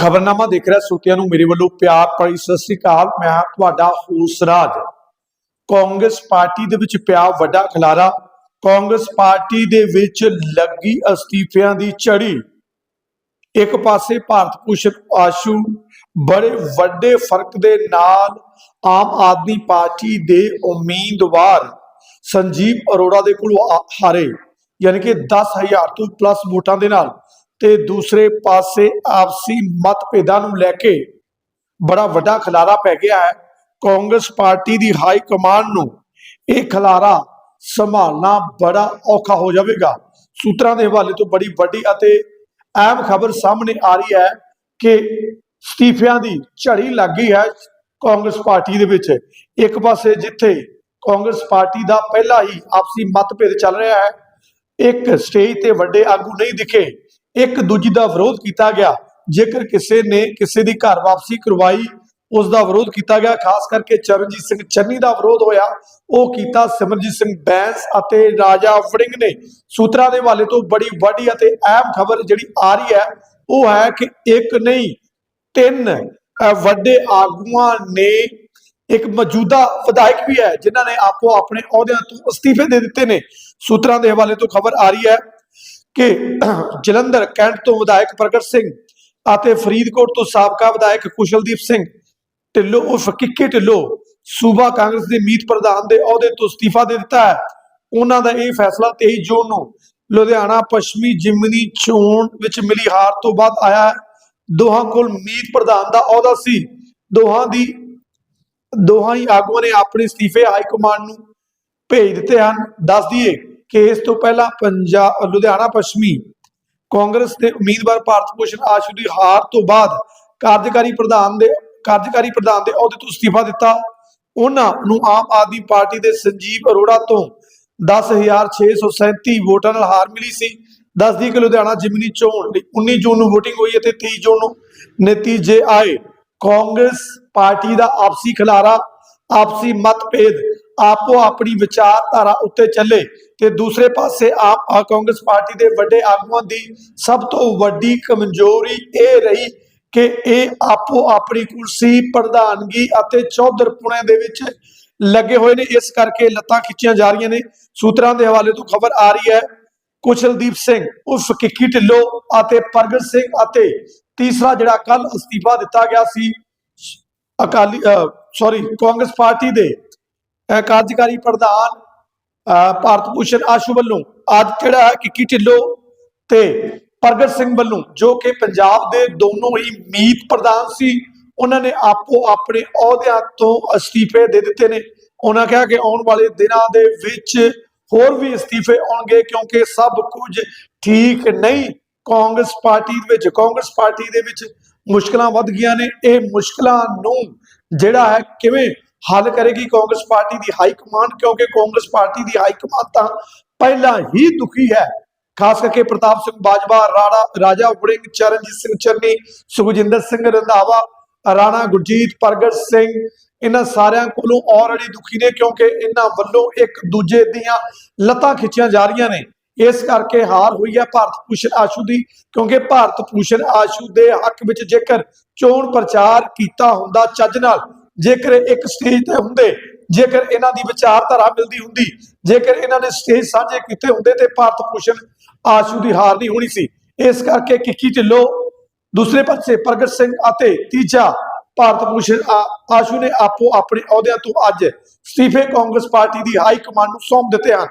ਖਬਰਨਾਮਾ ਦੇਖ ਰਿਹਾ, ਸੋਤਿਆਂ ਨੂੰ ਮੇਰੇ ਵੱਲੋਂ ਪਿਆਰ ਭਰੀ ਸਤਿ ਸ੍ਰੀ ਅਕਾਲ, ਮੈਂ ਹਾਂ ਤੁਹਾਡਾ ਹੋਸ ਰਾਜ। ਕਾਂਗਰਸ ਪਾਰਟੀ ਦੇ ਵਿੱਚ ਪਿਆ ਵੱਡਾ ਖਲਾਰਾ, ਕਾਂਗਰਸ ਪਾਰਟੀ ਦੇ ਵਿੱਚ ਲੱਗੀ ਅਸਤੀਫਿਆਂ ਦੀ ਝੜੀ। ਇੱਕ ਪਾਸੇ ਭਾਰਤ ਭੂਸ਼ਣ ਆਸ਼ੂ, ਬੜੇ ਵੱਡੇ ਫ਼ਰਕ ਦੇ ਨਾਲ ਆਮ ਆਦਮੀ ਪਾਰਟੀ ਦੇ ਉਮੀਦਵਾਰ ਸੰਜੀਵ ਅਰੋੜਾ ਦੇ ਕੋਲ ਹਾਰੇ, ਯਾਨੀ ਕਿ 10000 ਤੋਂ ਪਲੱਸ ਵੋਟਾਂ ਦੇ ਨਾਲ। ਤੇ ਦੂਸਰੇ ਪਾਸੇ ਆਪਸੀ ਮਤਭੇਦਾਂ ਨੂੰ ਲੈ ਕੇ ਬੜਾ ਵੱਡਾ ਖਲਾਰਾ ਪੈ ਗਿਆ ਹੈ। ਕਾਂਗਰਸ ਪਾਰਟੀ ਦੀ ਹਾਈ ਕਮਾਂਡ ਨੂੰ ਇਹ ਖਲਾਰਾ ਸੰਭਾਲਣਾ ਬੜਾ ਔਖਾ ਹੋ ਜਾਵੇਗਾ। ਸੂਤਰਾਂ ਦੇ ਹਵਾਲੇ ਤੋਂ ਬੜੀ ਵੱਡੀ ਅਤੇ ਅਹਿਮ ਖਬਰ ਸਾਹਮਣੇ ਆ ਰਹੀ ਹੈ ਕਿ ਅਸਤੀਫਿਆਂ ਦੀ ਝੜੀ ਲੱਗ ਗਈ ਹੈ ਕਾਂਗਰਸ ਪਾਰਟੀ ਦੇ ਵਿੱਚ। ਇੱਕ ਪਾਸੇ ਜਿੱਥੇ ਕਾਂਗਰਸ ਪਾਰਟੀ ਦਾ ਪਹਿਲਾ ਹੀ ਆਪਸੀ ਮਤਭੇਦ ਚੱਲ ਰਿਹਾ ਹੈ, ਇੱਕ ਸਟੇਜ ਤੇ ਵੱਡੇ ਆਗੂ ਨਹੀਂ ਦਿਖੇ। ਇੱਕ ਦੂਜੀ ਦਾ ਵਿਰੋਧ ਕੀਤਾ ਗਿਆ। ਜੇਕਰ ਕਿਸੇ ਨੇ ਕਿਸੇ ਦੀ ਘਰ ਵਾਪਸੀ ਕਰਵਾਈ, ਉਸ ਦਾ ਵਿਰੋਧ ਕੀਤਾ ਗਿਆ। ਖਾਸ ਕਰਕੇ ਚਰਨਜੀਤ ਸਿੰਘ ਚੰਨੀ ਦਾ ਵਿਰੋਧ ਹੋਇਆ। ਉਹ ਕੀਤਾ ਸਿਮਰਜੀਤ ਸਿੰਘ ਬੈਂਸ ਅਤੇ ਰਾਜਾ ਵੜਿੰਗ ਨੇ। ਸੂਤਰਾਂ ਦੇ ਹਵਾਲੇ ਤੋਂ ਬੜੀ ਵੱਡੀ ਅਤੇ ਅਹਿਮ ਖਬਰ ਜਿਹੜੀ ਆ ਰਹੀ ਹੈ, ਉਹ ਹੈ ਕਿ ਇੱਕ ਨਹੀਂ, ਤਿੰਨ ਵੱਡੇ ਆਗੂਆਂ ਨੇ ਇੱਕ ਮੌਜੂਦਾ ਵਿਧਾਇਕ ਵੀ ਹੈ, ਜਿਨ੍ਹਾਂ ਨੇ ਆਪੋ ਆਪਣੇ ਅਹੁਦਿਆਂ ਤੋਂ ਅਸਤੀਫੇ ਦੇ ਦਿੱਤੇ ਨੇ। ਸੂਤਰਾਂ ਦੇ ਹਵਾਲੇ ਤੋਂ ਖਬਰ ਆ ਰਹੀ ਹੈ ਕਿ ਜਲੰਧਰ ਕੈਂਟ ਤੋਂ ਵਿਧਾਇਕ ਪ੍ਰਗਟ ਸਿੰਘ ਅਤੇ ਫਰੀਦਕੋਟ ਤੋਂ ਸਾਬਕਾ ਵਿਧਾਇਕ ਕੁਸ਼ਲਦੀਪ ਸਿੰਘ ਢਿੱਲੋਂ, ਉਰਫ ਕਿੱਕੇ ਢਿੱਲੋਂ, ਸੂਬਾ ਕਾਂਗਰਸ ਦੇ ਮੀਤ ਪ੍ਰਧਾਨ ਦੇ ਅਹੁਦੇ ਤੋਂ ਅਸਤੀਫਾ ਦੇ ਦਿੱਤਾ ਹੈ। ਉਹਨਾਂ ਦਾ ਇਹ ਫੈਸਲਾ 23 ਜੂਨ ਨੂੰ ਲੁਧਿਆਣਾ ਪੱਛਮੀ ਜਿਮਨੀ ਚੋਣ ਵਿੱਚ ਮਿਲੀ ਹਾਰ ਤੋਂ ਬਾਅਦ ਆਇਆ ਹੈ। ਦੋਹਾਂ ਕੋਲ ਮੀਤ ਪ੍ਰਧਾਨ ਦਾ ਅਹੁਦਾ ਸੀ। ਦੋਹਾਂ ਦੀ, ਦੋਹਾਂ ਹੀ ਆਗੂਆਂ ਨੇ ਆਪਣੇ ਅਸਤੀਫੇ ਹਾਈ ਕਮਾਂਡ ਨੂੰ ਭੇਜ ਦਿੱਤੇ ਹਨ। ਦੱਸ ਦਈਏ ਕਿ ਇਸ ਤੋਂ ਪਹਿਲਾਂ ਪੰਜਾਬ ਲੁਧਿਆਣਾ ਪੱਛਮੀ ਕਾਂਗਰਸ ਦੇ ਉਮੀਦਵਾਰ ਭਾਰਤ ਭੂਸ਼ਣ ਆਸ਼ੂ ਦੀ ਹਾਰ ਤੋਂ ਬਾਅਦ ਕਾਰਜਕਾਰੀ ਪ੍ਰਧਾਨ ਦੇ, ਕਾਰਜਕਾਰੀ ਪ੍ਰਧਾਨ ਦੇ ਅਹੁਦੇ ਤੋਂ ਅਸਤੀਫਾ ਦਿੱਤਾ। ਉਹਨਾਂ ਨੂੰ ਆਮ ਆਦਮੀ ਪਾਰਟੀ ਦੇ ਸੰਜੀਵ ਅਰੋੜਾ ਤੋਂ 10637 ਵੋਟਾਂ ਨਾਲ ਹਾਰ ਮਿਲੀ ਸੀ। ਦੱਸਦੀ ਕਿ ਲੁਧਿਆਣਾ ਜਿਮਨੀ ਚੋਣ ਲਈ 19 ਜੂਨ ਨੂੰ VOTING ਹੋਈ ਅਤੇ 23 ਜੂਨ ਨੂੰ ਨਤੀਜੇ ਆਏ। ਕਾਂਗਰਸ ਪਾਰਟੀ ਦਾ ਆਪਸੀ ਖਿਲਾਰਾ ਆਪਸੀ ਮਤਭੇਦ, ਆਪੋ ਆਪਣੀ ਵਿਚਾਰਧਾਰਾ ਉੱਤੇ ਚੱਲੇ ਤੇ ਦੂਸਰੇ ਪਾਸੇ ਆਪ ਕਾਂਗਰਸ ਪਾਰਟੀ ਦੇ ਵੱਡੇ ਆਗੂਆਂ ਦੀ ਸਭ ਤੋਂ ਵੱਡੀ ਕਮਜ਼ੋਰੀ ਇਹ ਰਹੀ ਕਿ ਇਹ ਆਪੋ ਆਪਣੀ ਕੁਰਸੀ, ਪ੍ਰਧਾਨਗੀ ਅਤੇ ਚੌਧਰਪੁਣੇ ਦੇ ਵਿੱਚ ਲੱਗੇ ਹੋਏ ਨੇ। ਇਸ ਕਰਕੇ ਲੱਤਾਂ ਖਿੱਚੀਆਂ ਜਾ ਰਹੀਆਂ ਨੇ। ਸੂਤਰਾਂ ਦੇ ਹਵਾਲੇ ਤੋਂ ਖਬਰ ਆ ਰਹੀ ਹੈ, ਕੁਸ਼ਲਦੀਪ ਸਿੰਘ, ਉਰਫ ਕਿੱਕੀ ਢਿੱਲੋਂ ਅਤੇ ਪ੍ਰਗਟ ਸਿੰਘ ਅਤੇ ਤੀਸਰਾ ਜਿਹੜਾ ਕੱਲ ਅਸਤੀਫਾ ਦਿੱਤਾ ਗਿਆ ਸੀ ਅਕਾਲੀ ਸੌਰੀ ਕਾਂਗਰਸ ਪਾਰਟੀ ਦੇ ਕਾਰਜਕਾਰੀ ਪ੍ਰਧਾਨ ਭਾਰਤ ਭੂਸ਼ਣ ਆਸ਼ੂ ਵੱਲੋਂ ਅੱਜ ਜਿਹੜਾ ਹੈ ਕਿੱਕੀ ਢਿੱਲੋਂ ਤੇ ਪ੍ਰਗਟ ਸਿੰਘ ਵੱਲੋਂ, ਜੋ ਕਿ ਪੰਜਾਬ ਦੇ ਦੋਨੋਂ ਹੀ ਮੀਤ ਪ੍ਰਧਾਨ ਸੀ, ਉਹਨਾਂ ਨੇ ਆਪੋ ਆਪਣੇ ਅਹੁਦਿਆਂ ਤੋਂ ਅਸਤੀਫੇ ਦੇ ਦਿੱਤੇ ਨੇ। ਉਹਨਾਂ ਕਿਹਾ ਕਿ ਆਉਣ ਵਾਲੇ ਦਿਨਾਂ ਦੇ ਵਿੱਚ ਹੋਰ ਵੀ ਅਸਤੀਫੇ ਆਉਣਗੇ ਕਿਉਂਕਿ ਸਭ ਕੁਝ ਠੀਕ ਨਹੀਂ ਕਾਂਗਰਸ ਪਾਰਟੀ ਦੇ ਵਿੱਚ, ਕਾਂਗਰਸ ਪਾਰਟੀ ਦੇ ਵਿੱਚ ਮੁਸ਼ਕਲਾਂ ਵੱਧ ਗਈਆਂ ਨੇ। ਇਹ ਮੁਸ਼ਕਲਾਂ ਨੂੰ ਜਿਹੜਾ ਹੈ ਕਿਵੇਂ ਹੱਲ ਕਰੇਗੀ ਕਾਂਗਰਸ ਪਾਰਟੀ ਦੀ ਹਾਈ ਕਮਾਂਡ? ਕਿਉਂਕਿ ਕਾਂਗਰਸ ਪਾਰਟੀ ਦੀ ਹਾਈ ਕਮਾਂਡ ਤਾਂ ਪਹਿਲਾਂ ਹੀ ਦੁਖੀ ਹੈ। ਖਾਸ ਕਰਕੇ ਪ੍ਰਤਾਪ ਸਿੰਘ ਬਾਜਵਾ, ਰਾਣਾ, ਰਾਜਾ ਵੜਿੰਗ, ਚਰਨਜੀਤ ਸਿੰਘ ਚੰਨੀ, ਸੁਖਜਿੰਦਰ ਸਿੰਘ ਰੰਧਾਵਾ, ਰਾਣਾ ਗੁਰਜੀਤ, ਪ੍ਰਗਟ ਸਿੰਘ, ਇਹਨਾਂ ਸਾਰਿਆਂ ਕੋਲੋਂ ਆਲਰੇਡੀ ਦੁਖੀ ਨੇ ਕਿਉਂਕਿ ਇਹਨਾਂ ਵੱਲੋਂ ਇੱਕ ਦੂਜੇ ਦੀਆਂ ਲੱਤਾਂ ਖਿੱਚੀਆਂ ਜਾ ਰਹੀਆਂ ਨੇ। ਇਸ ਕਰਕੇ ਹਾਰ ਹੋਈ ਹੈ ਭਾਰਤ ਭੂਸ਼ਣ ਆਸ਼ੂ ਦੀ, ਕਿਉਂਕਿ ਭਾਰਤ ਭੂਸ਼ਣ ਆਸ਼ੂ ਦੇ ਹੱਕ ਵਿੱਚ ਜੇਕਰ ਚੋਣ ਪ੍ਰਚਾਰ ਕੀਤਾ ਹੁੰਦਾ ਚੱਜ ਨਾਲ, ਜੇਕਰ ਇੱਕ ਸਟੇਜ ਤੇ ਹੁੰਦੇ, ਜੇਕਰ ਇਹਨਾਂ ਦੀ ਵਿਚਾਰਧਾਰਾ ਮਿਲਦੀ ਹੁੰਦੀ, ਜੇਕਰ ਇਹਨਾਂ ਨੇ ਸਟੇਜ ਸਾਂਝੇ ਕੀਤੇ ਹੁੰਦੇ ਤੇ ਭਾਰਤ ਭੂਸ਼ਣ ਆਸ਼ੂ ਦੀ ਹਾਰ ਨਹੀਂ ਹੋਣੀ ਸੀ। ਇਸ ਕਰਕੇ ਕਿੱਕੀ ਢਿੱਲੋਂ ਦੂਸਰੇ ਪਾਸੇ ਪ੍ਰਗਟ ਸਿੰਘ ਅਤੇ ਤੀਜਾ ਭਾਰਤ ਭੂਸ਼ਣ ਆ- ਆਸ਼ੂ ਨੇ ਆਪੋ ਆਪਣੇ ਅਹੁਦਿਆਂ ਤੋਂ ਅੱਜ ਅਸਤੀਫੇ ਕਾਂਗਰਸ ਪਾਰਟੀ ਦੀ ਹਾਈ ਕਮਾਂਡ ਨੂੰ ਸੌਂਪ ਦਿੱਤੇ ਹਨ।